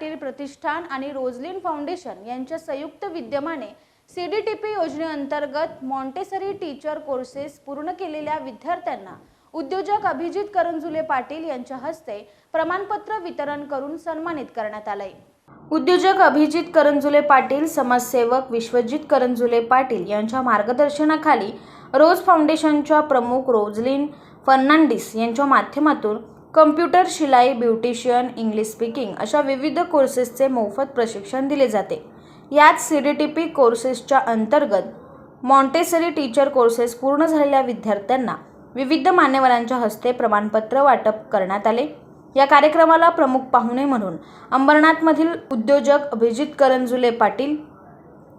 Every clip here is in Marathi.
पाटील प्रतिष्ठान आणि रोजलिन फाउंडेशन यांच्या संयुक्त विद्यमाने सी डी टी पी योजनेअंतर्गत मॉन्टेसरी टीचर कोर्सेस पूर्ण केलेल्या विद्यार्थ्यांना उद्योजक अभिजित करंजुले पाटील यांच्या हस्ते प्रमाणपत्र वितरण करून सन्मानित करण्यात आलंय. उद्योजक अभिजित करंजुले पाटील समाजसेवक विश्वजित करंजुले पाटील यांच्या मार्गदर्शनाखाली रोज फाउंडेशनच्या प्रमुख रोजलिन फर्नांडिस यांच्या माध्यमातून कम्प्युटर शिलाई ब्युटिशियन इंग्लिश स्पीकिंग अशा विविध कोर्सेसचे मोफत प्रशिक्षण दिले जाते. यात सी डी टी पी कोर्सेसच्या अंतर्गत मॉन्टेसरी टीचर कोर्सेस पूर्ण झालेल्या विद्यार्थ्यांना विविध मान्यवरांच्या हस्ते प्रमाणपत्र वाटप करण्यात आले. या कार्यक्रमाला प्रमुख पाहुणे म्हणून अंबरनाथमधील उद्योजक अभिजित करंजुले पाटील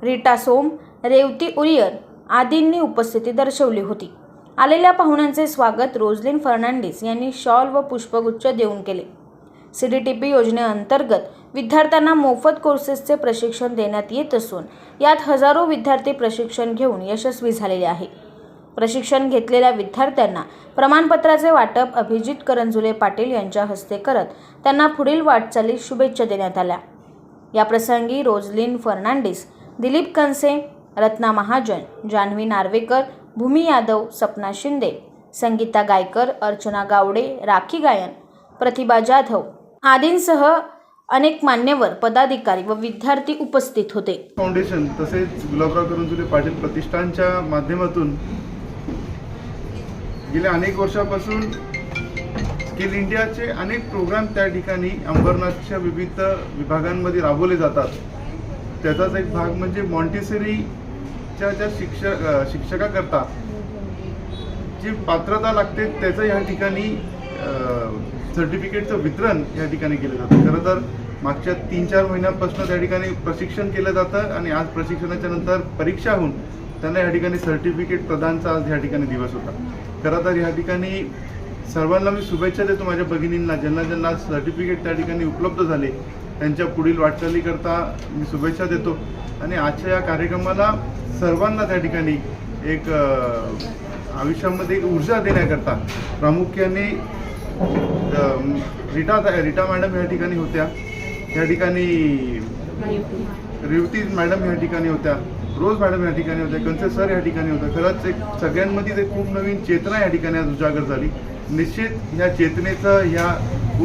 रीटा सोम रेवती उरियर आदींनी उपस्थिती दर्शवली होती. आलेल्या पाहुण्यांचे स्वागत रोजलिन फर्नांडिस यांनी शॉल व पुष्पगुच्छ देऊन केले. सी डी टी पी योजनेअंतर्गत विद्यार्थ्यांना मोफत कोर्सेसचे प्रशिक्षण देण्यात येत असून यात हजारो विद्यार्थी प्रशिक्षण घेऊन यशस्वी झालेले आहे. प्रशिक्षण घेतलेल्या विद्यार्थ्यांना प्रमाणपत्राचे वाटप अभिजित करंजुले पाटील यांच्या हस्ते करत त्यांना पुढील वाटचालीत शुभेच्छा देण्यात आल्या. या प्रसंगी रोजलिन फर्नांडिस दिलीप कंसे रत्ना महाजन जान्हवी नार्वेकर भूमी यादव सपना शिंदे संगीता गायकर अर्चना गावडे राखी गायन प्रतिभा जाधव आदींसह अनेक मान्यवर पदाधिकारी व विद्यार्थी उपस्थित होते. फाउंडेशन तसेच गुलाबराव करंजुले पाटील प्रतिष्ठानच्या माध्यमातून गेल्या अनेक वर्षापासून स्किल इंडियाचे अनेक प्रोग्राम त्या ठिकाणी अंबरनाथच्या विविध विभागांमध्ये राबवले जातात. त्याचाच एक भाग म्हणजे मॉन्टेसरी मॉन्टेसरीच्या ज्या शिक्षक शिक्षकाकरता जी पात्रता लागते त्याचं या ठिकाणी सर्टिफिकेटचं वितरण या ठिकाणी केलं जातं. खरं तर मागच्या तीन चार महिन्यांपासून त्या ठिकाणी प्रशिक्षण केलं जातं आणि आज प्रशिक्षणाच्या नंतर परीक्षा होऊन त्यांना या ठिकाणी सर्टिफिकेट प्रदानचा आज या ठिकाणी दिवस होता. खरं तर या ठिकाणी सर्वांना मी शुभेच्छा देतो माझ्या भगिनींना. ज्यांना ज्यांना सर्टिफिकेट त्या ठिकाणी उपलब्ध झाले त्यांच्या पुढील वाटचालीकरता मी शुभेच्छा देतो. आणि आजच्या या कार्यक्रमाला सर्वांना त्या ठिकाणी एक आयुष्यामध्ये एक ऊर्जा देण्याकरता प्रामुख्याने रिटा रिटा मॅडम या ठिकाणी होत्या. या ठिकाणी रेवती मॅडम या ठिकाणी होत्या. रोज मॅडम या ठिकाणी होत्या. कंसे सर या ठिकाणी होत्या. खरंच एक सगळ्यांमध्येच एक खूप नवीन चेतना या ठिकाणी आज उजागर झाली. निश्चित ह्या चेतनेचं ह्या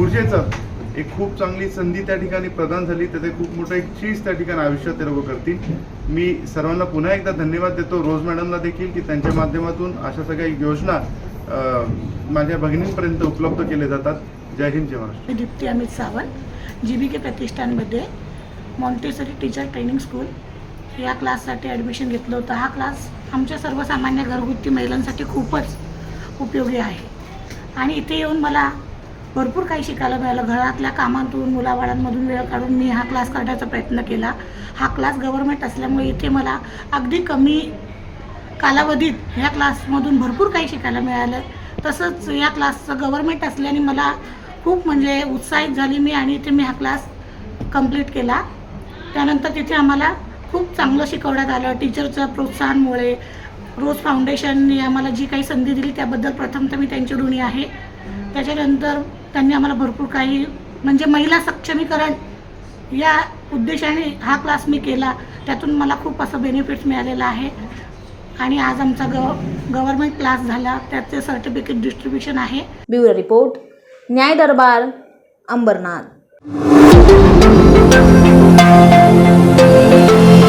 ऊर्जेचं एक खूप चांगली संधी त्या ठिकाणी प्रदान झाली. त्याचे खूप मोठं एक चीज त्या ठिकाणी आयुष्यात ते लोक करतील. मी सर्वांना पुन्हा एकदा धन्यवाद देतो. रोज मॅडमला देखील की त्यांच्या माध्यमातून अशा सगळ्या योजना माझ्या भगिनींपर्यंत उपलब्ध केले जातात. जय हिंद जय Maharashtra. Dipti Amit Sawant G B K प्रतिष्ठानमध्ये Montessori teacher training school. या क्लाससाठी ॲडमिशन घेतलं होतं. हा क्लास आमच्या सर्वसामान्य घरगुती महिलांसाठी खूपच उपयोगी आहे. आणि इथे येऊन मला भरपूर काही शिकायला मिळालं. घरातल्या कामातून मुलाबाळांमधून वेळ काढून मी हा क्लास करण्याचा प्रयत्न केला. हा क्लास गव्हर्मेंट असल्यामुळे इथे मला अगदी कमी कालावधीत ह्या क्लासमधून भरपूर काही शिकायला मिळालं. तसंच या क्लासचं गव्हर्मेंट असल्याने मला खूप म्हणजे उत्साहित झाली मी आणि इथे मी हा क्लास कंप्लीट केला. त्यानंतर तिथे आम्हाला खूप चांगलं शिकवण्यात आलं. टीचरच्या प्रोत्साहनमुळे रोज फाउंडेशनने आम्हाला जी काही संधी दिली त्याबद्दल प्रथम तर मी त्यांची ऋणी आहे. त्याच्यानंतर त्यांनी आम्हाला भरपूर काही म्हणजे महिला सक्षमीकरण या उद्देशाने हा क्लास मी केला. त्यातून मला खूप असं बेनिफिट्स मिळालेलं आहे. आणि आज आमचा गव गव्हर्मेंट क्लास झाला. त्याचे सर्टिफिकेट डिस्ट्रीब्युशन आहे. Bureau report Nyay Darbar Ambernath.